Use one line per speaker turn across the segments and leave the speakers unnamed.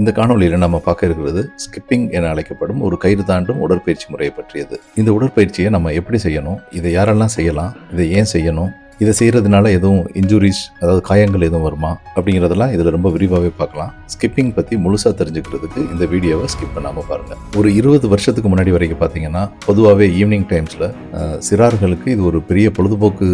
இந்த காணொளியில் நம்ம பார்க்க இருக்கிறது ஸ்கிப்பிங் என அழைக்கப்படும் ஒரு கயிறு தாண்டும் உடற்பயிற்சி முறையை பற்றியது. இந்த உடற்பயிற்சியை நம்ம எப்படி செய்யணும்? இதை யாரெல்லாம் செய்யலாம்? இதை ஏன் செய்யணும்? இதை செய்கிறதுனால எதுவும் இன்ஜுரிஸ் அதாவது காயங்கள் எதுவும் வருமா அப்படிங்கிறதெல்லாம் இதில் ரொம்ப விரிவாகவே பார்க்கலாம். ஸ்கிப்பிங் பற்றி முழுசாக தெரிஞ்சுக்கிறதுக்கு இந்த வீடியோவை ஸ்கிப் பண்ணாமல் பாருங்கள் ஒரு இருபது வருஷத்துக்கு முன்னாடி வரைக்கும் பார்த்தீங்கன்னா பொதுவாகவே ஈவினிங் டைம்ஸில் சிறார்களுக்கு இது ஒரு பெரிய பொழுதுபோக்கு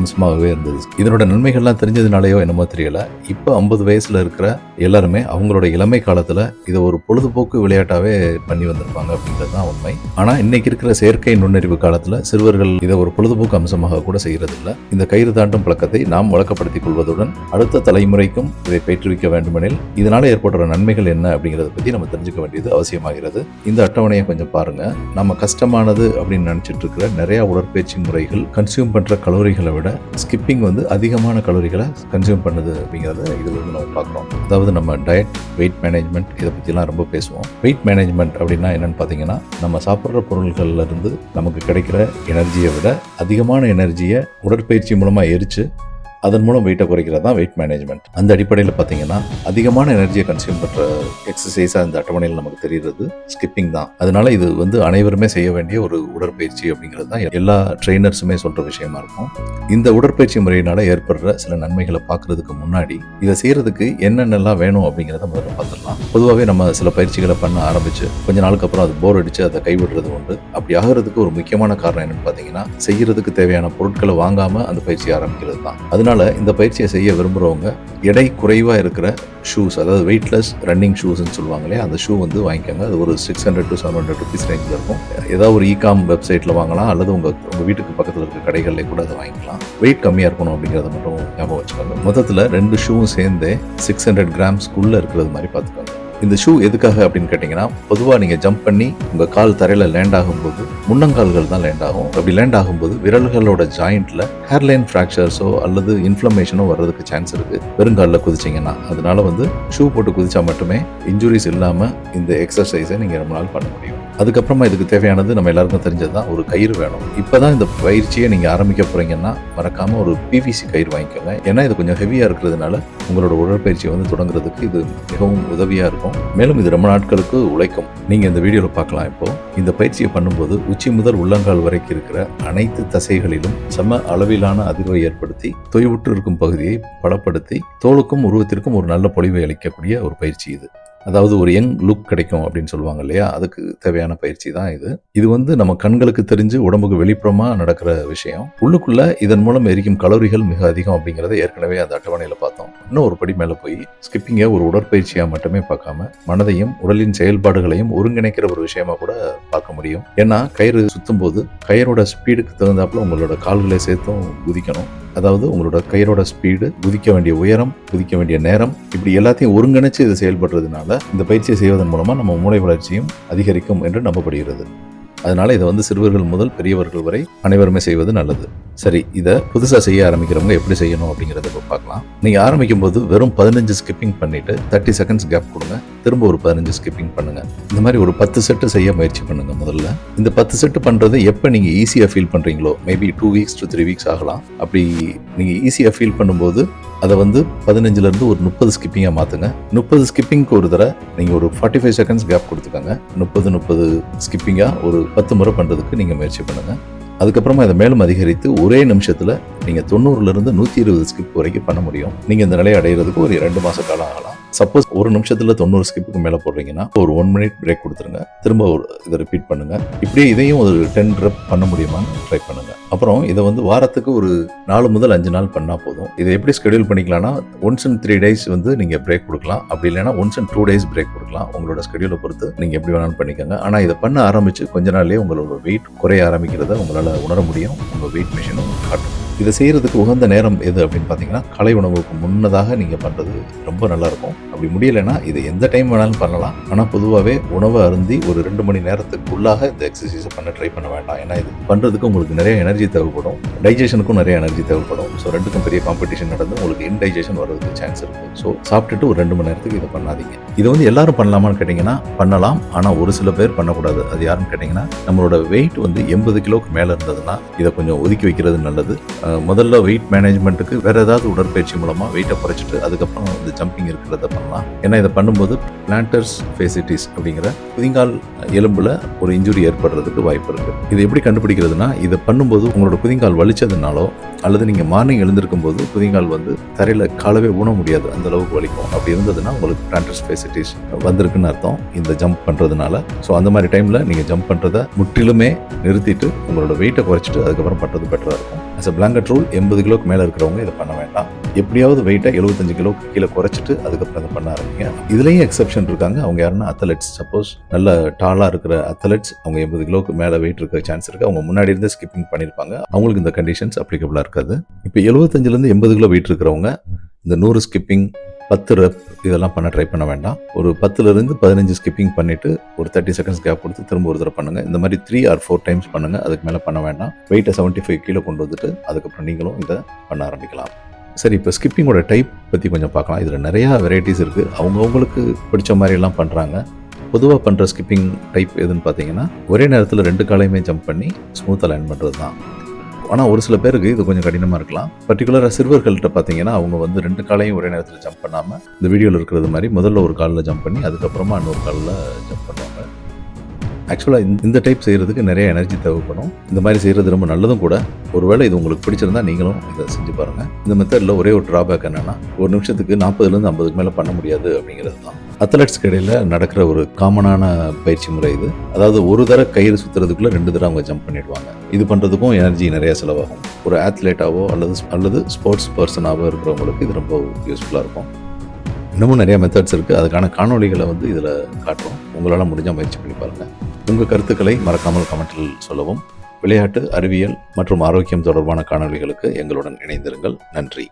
அம்சமாகவே இருந்தது. இதனோட நன்மைகள்லாம் தெரிஞ்சதுனாலையோ என்னமோ தெரியலை. இப்போ ஐம்பது வயசில் இருக்கிற எல்லாருமே அவங்களோட இளமை காலத்தில் இதை ஒரு பொழுதுபோக்கு விளையாட்டாகவே பண்ணி வந்திருப்பாங்க அப்படிங்கிறது தான் உண்மை. ஆனால் இன்னைக்கு இருக்கிற செயற்கை நுண்ணறிவு காலத்தில் சிறுவர்கள் இதை ஒரு பொழுதுபோக்கு அம்சமாக கூட செய்கிறதில்ல இந்த கயிறு தாண்டும் பழக்கத்தை நாம் வழக்கப்படுத்திக் கொள்வதுடன் அடுத்த தலைமுறைக்கும் இதை பயிற்றுவிக்க வேண்டுமெனில் இதனால் ஏற்படுற நன்மைகள் என்ன அப்படிங்கிறத பற்றி நம்ம தெரிஞ்சுக்க வேண்டியது அவசியமாகிறது. இந்த அட்டவணையை கொஞ்சம் பாருங்க. நம்ம கஷ்டமானது அப்படின்னு நினச்சிட்டு இருக்கிற நிறையா உடற்பயிற்சி முறைகள் கன்சியூம் பண்ணுற கலோரிகளை விட ஸ்கிப்பிங் வந்து அதிகமான கலோரிகளை கன்சியூம் பண்ணுது அப்படிங்கிறத இதில் வந்து நம்ம பார்க்குறோம். அதாவது நம்ம டயட் வெயிட் மேனேஜ்மெண்ட் இதை பற்றிலாம் ரொம்ப பேசுவோம். வெயிட் மேனேஜ்மெண்ட் அப்படின்னா என்னென்னு பார்த்தீங்கன்னா நம்ம சாப்பிட்ற பொருள்கள்ல இருந்து நமக்கு கிடைக்கிற எனர்ஜியை விட அதிகமான எனர்ஜியை உடற்பயிற்சி மூலமாக எரிச்சு அதன் மூலம் வெயிட்டை குறைக்கிறது தான் வெயிட் மேனேஜ்மெண்ட் அந்த அடிப்படையில் பார்த்தீங்கன்னா அதிகமான எனர்ஜியை கன்சியூம் பண்ணுற எக்ஸசைஸாக இந்த அட்டவணையில் நமக்கு தெரிகிறது. ஸ்கிப்பிங் தான். அதனால இது வந்து அனைவருமே செய்ய வேண்டிய ஒரு உடற்பயிற்சி அப்படிங்கிறது தான். எல்லா ட்ரெயினர்ஸுமே சொல்கிற விஷயமா இருக்கும். இந்த உடற்பயிற்சி முறையினால் ஏற்படுற சில நன்மைகளை பார்க்கறதுக்கு முன்னாடி இதை செய்கிறதுக்கு என்னென்னலாம் வேணும் அப்படிங்கிறத முதல்ல பார்த்துடலாம். பொதுவாகவே நம்ம சில பயிற்சிகளை பண்ண ஆரம்பித்து கொஞ்ச நாளுக்கு அப்புறம் அது போர் அடித்து அதை கைவிடுறது உண்டு. அப்படி ஆகிறதுக்கு ஒரு முக்கியமான காரணம் என்னென்னு பார்த்தீங்கன்னா செய்கிறதுக்கு தேவையான பொருட்களை வாங்காமல் அந்த பயிற்சி ஆரம்பிக்கிறது தான். அதனால் இந்த பயிற்சியை செய்ய விரும்புகிறவங்க எடை குறைவாக இருக்கிற ஷூஸ் அதாவது வெயிட்லெஸ் ரன்னிங் ஷூஸ்ன்னு சொல்லுவாங்க இல்லையா அந்த ஷூ வந்து வாங்கிக்கோங்க. அது ஒரு six hundred to seven hundred rupees ரேஞ்சில் இருக்கும். ஏதாவது ஒரு இகாம் வெப்சைட்டில் வாங்கலாம் அல்லது உங்கள் உங்கள் வீட்டுக்கு பக்கத்தில் இருக்க கடைகளில் கூட அதை வாங்கிக்கலாம். வெயிட் கம்மியாக இருக்கணும் அப்படிங்கிறத மட்டும் ஞாபகம் வச்சுக்கோங்க. மொத்தத்தில் ரெண்டு ஷூவும் சேர்ந்தே சிக்ஸ் ஹண்ட்ரட் கிராம்ஸ்க்குள்ளே இருக்கிறது மாதிரி பார்த்துக்கோங்க. இந்த ஷூ எதுக்காக அப்படின்னு கேட்டிங்கன்னா பொதுவாக நீங்கள் ஜம்ப் பண்ணி உங்கள் கால் தரையில் லேண்ட் ஆகும்போது முன்னங்கால்கள் தான் லேண்ட் ஆகும். அப்படி லேண்ட் ஆகும்போது விரல்களோட ஜாயிண்ட்டில் ஹேர்லைன் ஃப்ராக்சர்ஸோ அல்லது இன்ஃப்ளமேஷனோ வர்றதுக்கு சான்ஸ் இருக்குது வெறுங்காலில் குதிச்சிங்கன்னா அதனால வந்து ஷூ போட்டு குதிச்சா மட்டுமே இன்ஜுரிஸ் இல்லாமல் இந்த எக்ஸசைஸை நீங்கள் ரொம்ப நாள் பண்ண முடியும். அதுக்கப்புறமா இதுக்கு தேவையானது நம்ம எல்லாருக்கும் தெரிஞ்சது தான் ஒரு கயிறு வேணும். இப்போ தான் இந்த பயிற்சியை நீங்கள் ஆரம்பிக்க போகிறீங்கன்னா மறக்காமல் ஒரு பிவிசி கயிறு வாங்கிக்கோங்க. ஏன்னா இது கொஞ்சம் ஹெவியாக இருக்கிறதுனால உங்களோட உடற்பயிற்சியை வந்து தொடங்குறதுக்கு இது மிகவும் உதவியாக இருக்கும். மேலும் இது ரொம்ப நாட்களுக்கு உழைக்கும். நீங்கள் இந்த வீடியோவில் பார்க்கலாம் இப்போது இந்த பயிற்சியை பண்ணும்போது உச்சி முதல் உள்ளங்கால் வரைக்கும் இருக்கிற அனைத்து தசைகளிலும் சம அளவிலான அதிர்வை ஏற்படுத்தி தொய்வுற்று இருக்கும் பகுதியை பலப்படுத்தி தோலுக்கும் உருவத்திற்கும் ஒரு நல்ல பொலிவை அளிக்கக்கூடிய ஒரு பயிற்சி இது. அதாவது ஒரு யங் லுக் கிடைக்கும் அப்படின்னு சொல்லுவாங்க இல்லையா? அதுக்கு தேவையான பயிற்சி தான் இது. இது வந்து நம்ம கண்களுக்கு தெரிஞ்சு உடம்புக்கு வெளிப்புறமாக நடக்கிற விஷயம். உள்ளுக்குள்ள இதன் மூலம் எரிக்கும் கலோரிகள் மிக அதிகம் அப்படிங்கிறத ஏற்கனவே அந்த அட்டவணையில் பார்த்தோம். இன்னும் ஒரு படி மேலே போய் ஸ்கிப்பிங்கை ஒரு உடற்பயிற்சியாக மட்டுமே பார்க்காம மனதையும் உடலின் செயல்பாடுகளையும் ஒருங்கிணைக்கிற ஒரு விஷயமா கூட பார்க்க முடியும். ஏன்னா கயிறு சுத்தும் போது கயிறோட ஸ்பீடுக்கு தகுந்தாப்புல உங்களோட கால்களை சேர்த்தும் குதிக்கணும். அதாவது உங்களோட கயிறோட ஸ்பீடு குதிக்க வேண்டிய உயரம் குதிக்க வேண்டிய நேரம் இப்படி எல்லாத்தையும் ஒருங்கிணைச்சு இது செயல்படுறதுனால இந்த பயிற்சியை செய்வதன் மூலமா நம்ம மூளை வளர்ச்சியும் அதிகரிக்கும் என்று நம்பப்படுகிறது. அதனால் இதை வந்து சிறுவர்கள் முதல் பெரியவர்கள் வரை அனைவருமே செய்வது நல்லது. சரி இதை புதுசாக செய்ய ஆரம்பிக்கிறவங்க எப்படி செய்யணும் அப்படிங்கிறத இப்போ பார்க்கலாம். நீங்கள் ஆரம்பிக்கும் போது வெறும் பதினஞ்சு ஸ்கிப்பிங் பண்ணிவிட்டு தேர்ட்டி செகண்ட்ஸ் கேப் கொடுங்க. திரும்ப ஒரு பதினஞ்சு ஸ்கிப்பிங் பண்ணுங்கள் இந்த மாதிரி ஒரு பத்து செட்டு செய்ய முயற்சி பண்ணுங்கள் முதல்ல. இந்த பத்து செட்டு பண்ணுறது எப்போ நீங்கள் ஈஸியாக ஃபீல் பண்ணுறீங்களோ maybe two weeks to three weeks ஆகலாம். அப்படி நீங்கள் ஈஸியாக ஃபீல் பண்ணும்போது அதை வந்து பதினஞ்சுலேருந்து ஒரு முப்பது ஸ்கிப்பிங்காக மாற்றுங்க முப்பது ஸ்கிப்பிங்க்கு ஒரு தடவை நீங்கள் ஒரு ஃபார்ட்டி ஃபைவ் செகண்ட்ஸ் கேப் கொடுத்துக்கோங்க. முப்பது முப்பது ஸ்கிப்பிங்காக ஒரு பத்து முறை பண்ணுறதுக்கு நீங்கள் முயற்சி பண்ணுங்கள் அதுக்கப்புறமா இதை மேலும் அதிகரித்து ஒரே நிமிஷத்தில் நீங்கள் தொண்ணூறுலேருந்து நூற்றி இருபது ஸ்கிப் வரைக்கும் பண்ண முடியும். நீங்கள் இந்த நிலையை அடையிறதுக்கு ஒரு ரெண்டு மாத காலம் ஆகலாம். சப்போஸ் ஒரு நிமிஷத்தில் தொண்ணூறு ஸ்கிப்புக்கு மேலே போடுறீங்கன்னா ஒரு ஒன் மினிட் பிரேக் கொடுத்துருங்க. திரும்ப ஒரு இதை ரிப்பீட் பண்ணுங்கள் இப்படியே இதையும் ஒரு டென் ரெப் பண்ண முடியுமான்னு ட்ரை பண்ணுங்கள் அப்புறம் இதை வந்து வாரத்துக்கு ஒரு நாலு முதல் அஞ்சு நாள் பண்ணால் போதும். இதை எப்படி ஸ்கெடியூல் பண்ணிக்கலாம்னா ஒன்ஸ் அண்ட் த்ரீ டேஸ் வந்து நீங்கள் பிரேக் கொடுக்கலாம். அப்படி இல்லைன்னா once and two days break கொடுக்கலாம். உங்களோட ஸ்கெடியூலை பொறுத்து நீங்கள் எப்படி வேணாலும் பண்ணிக்கோங்க. ஆனால் இதை பண்ண ஆரம்பித்து கொஞ்ச நாள்லேயே உங்களோட வெயிட் குறைய ஆரம்பிக்கிறத உங்களால் உணர முடியும். உங்கள் வெயிட் மிஷினும் காட்டும். இதை செய்கிறதுக்கு உகந்த நேரம் எது அப்படின்னு பார்த்தீங்கன்னா கலை உணவுக்கு முன்னதாக நீங்கள் பண்ணுறது ரொம்ப நல்லாயிருக்கும். அப்படி முடியலைன்னா இது எந்த டைம் வேணாலும் பண்ணலாம். ஆனால் பொதுவாகவே உணவை அருந்தி ஒரு ரெண்டு மணி நேரத்துக்குள்ளாக இந்த எக்ஸசைஸை பண்ண ட்ரை பண்ண வேண்டாம். ஏன்னா இது பண்ணுறதுக்கு உங்களுக்கு நிறைய எனர்ஜி தேவைப்படும். டைஜஷனுக்கும் நிறைய எனர்ஜி தேவைப்படும். ஸோ ரெண்டுக்கும் பெரிய காம்படிஷன் நடந்து உங்களுக்கு இன்டைஜஷன் வர்றதுக்கு சான்ஸ் இருக்குது ஸோ சாப்பிட்டுட்டு ஒரு ரெண்டு மணி நேரத்துக்கு இதை பண்ணாதீங்க. இது வந்து எல்லாரும் பண்ணலாமான்னு கேட்டிங்கன்னா பண்ணலாம். ஆனால் ஒரு சில பேர் பண்ணக்கூடாது. அது யாருன்னு கேட்டிங்கன்னா நம்மளோட வெயிட் வந்து எண்பது கிலோக்கு மேலே இருந்ததுன்னா இதை கொஞ்சம் ஒதுக்கி வைக்கிறது நல்லது. முதல்ல வெயிட் மேனேஜ்மெண்ட்டுக்கு வேறு ஏதாவது உடற்பயிற்சி மூலமாக வெயிட்டை குறைச்சிட்டு அதுக்கப்புறம் இந்த ஜம்பிங் இருக்கிறத பண்ணலாம். ஏன்னா இதை பண்ணும்போது பிளான்டர்ஸ் ஃபேசிட்டிஸ் அப்படிங்கிற குதிங்கால் எலும்பில் ஒரு இன்ஜுரி ஏற்படுறதுக்கு வாய்ப்பு இருக்குது இது எப்படி கண்டுபிடிக்கிறதுனா இதை பண்ணும்போது உங்களோட குதிங்கால் வலிச்சதுனாலோ அல்லது நீங்கள் மார்னிங் எழுந்திருக்கும் போது குதிங்கால் வந்து தரையில் காலவே ஊன முடியாது அந்த அளவுக்கு வலிக்கும். அப்படி இருந்ததுன்னா உங்களுக்கு பிளான்டர்ஸ் ஃபேசிட்டிஸ் வந்திருக்குன்னு அர்த்தம். இந்த ஜம்ப் பண்ணுறதுனால ஸோ அந்த மாதிரி டைமில் நீங்கள் ஜம்ப் பண்ணுறதை முற்றிலுமே நிறுத்திட்டு உங்களோட வெயிட்டை குறைச்சிட்டு அதுக்கப்புறம் பண்ணுறது பெட்டராக இருக்கும். அஸ் அ பிளாங்கட் ரூல் எண்பது கிலோக்கு மேல இருக்கிறவங்க இதை பண்ண வேண்டாம். எப்படியாவது வெயிட்டை எழுபத்தஞ்சு கிலோக்கு கீழே குறைச்சிட்டு அதுக்கப்புறம் அதை பண்ண ஆரம்பிங்க. இதுலேயும் எக்ஸப்ஷன் இருக்காங்க. அவங்க யாருன்னா அத்லெட்ஸ் சப்போஸ் நல்ல டாலாக இருக்கிற அத்லெட்ஸ் அவங்க எண்பது கிலோக்கு மேலே வெயிட் இருக்க சான்ஸ் இருக்குது அவங்க முன்னாடி இருந்தே ஸ்கிப்பிங் பண்ணியிருப்பாங்க அவங்களுக்கு இந்த கண்டிஷன்ஸ் அப்ளிகபிளாக இருக்காது. இப்போ எழுபத்தஞ்சிலேருந்து எண்பது கிலோ வெயிட் இருக்கிறவங்க இந்த நூறு ஸ்கிப்பிங் பத்து ரெப் இதெல்லாம் பண்ண ட்ரை பண்ண வேண்டாம். ஒரு பத்துலேருந்து பதினஞ்சு ஸ்கிப்பிங் பண்ணிவிட்டு ஒரு தேர்ட்டி செகண்ட்ஸ் கேப் கொடுத்து திரும்ப ஒரு தடவை பண்ணுங்கள் இந்த மாதிரி த்ரீ ஆர் ஃபோர் டைம்ஸ் பண்ணுங்கள் அதுக்கு மேலே பண்ண வேண்டாம். வெயிட்டை செவன்ட்டி ஃபைவ் கீழே கொண்டு வந்துட்டு அதுக்கப்புறம் நீங்களும் இதை பண்ண ஆரம்பிக்கலாம். சரி இப்போ ஸ்கிப்பிங்கோட டைப் பற்றி கொஞ்சம் பார்க்கலாம். இதில் நிறையா வெரைட்டிஸ் இருக்குது அவங்கவுங்களுக்கு பிடிச்ச மாதிரிலாம் பண்ணுறாங்க பொதுவாக பண்ணுற ஸ்கிப்பிங் டைப் எதுன்னு பார்த்தீங்கன்னா ஒரே நேரத்தில் ரெண்டு காலையுமே ஜம்ப் பண்ணி ஸ்மூத்தாக லேண்ட் பண்ணுறது தான் ஆனால் ஒரு சில பேருக்கு இது கொஞ்சம் கடினமாக இருக்கலாம். பர்டிகுலராக சிறுவர்கள்ட்ட பார்த்தீங்கன்னா அவங்க வந்து ரெண்டு காலையும் ஒரே நேரத்தில் ஜம்ப் பண்ணாமல் இந்த வீடியோவில் இருக்கிறது மாதிரி முதல்ல ஒரு காலில் ஜம்ப் பண்ணி அதுக்கப்புறமா இன்னொரு காலில் ஜம்ப் பண்ணுவாங்க. ஆக்சுவலாக இந்த டைப் செய்கிறதுக்கு நிறைய எனர்ஜி தேவைப்படும். இந்த மாதிரி செய்கிறது ரொம்ப நல்லதும் கூட. ஒருவேளை இது உங்களுக்கு பிடிச்சிருந்தா நீங்களும் இதை செஞ்சு பாருங்கள் இந்த மெத்தடில் ஒரே ஒரு ட்ராபேக் என்னென்னா ஒரு நிமிஷத்துக்கு நாற்பதுலேருந்து ஐம்பதுக்கு மேலே பண்ண முடியாது அப்படிங்கிறது தான். அத்லெட்ஸ்க்கு இடையில் நடக்கிற ஒரு காமனான பயிற்சி முறை இது. அதாவது ஒரு தர கயிறு சுற்றுறதுக்குள்ளே ரெண்டு தடவை அவங்க ஜம்ப் பண்ணிடுவாங்க. இது பண்ணுறதுக்கும் எனர்ஜி நிறைய செலவாகும். ஒரு ஆத்லேட்டாவோ அல்லது அல்லது ஸ்போர்ட்ஸ் பர்சனாகவோ இருக்கிறவங்களுக்கு இது ரொம்ப யூஸ்ஃபுல்லாக இருக்கும். இன்னமும் நிறைய மெத்தட்ஸ் இருக்குது அதுக்கான காணொளிகளை வந்து இதில் காட்டுறோம். உங்களால் முடிஞ்சால் முயற்சி பண்ணி பாருங்கள் உங்கள் கருத்துக்களை மறக்காமல் கமெண்டில் சொல்லவும். விளையாட்டு அறிவியல் மற்றும் ஆரோக்கியம் தொடர்பான காணொளிகளுக்கு எங்களுடன் இணைந்திருங்கள். நன்றி.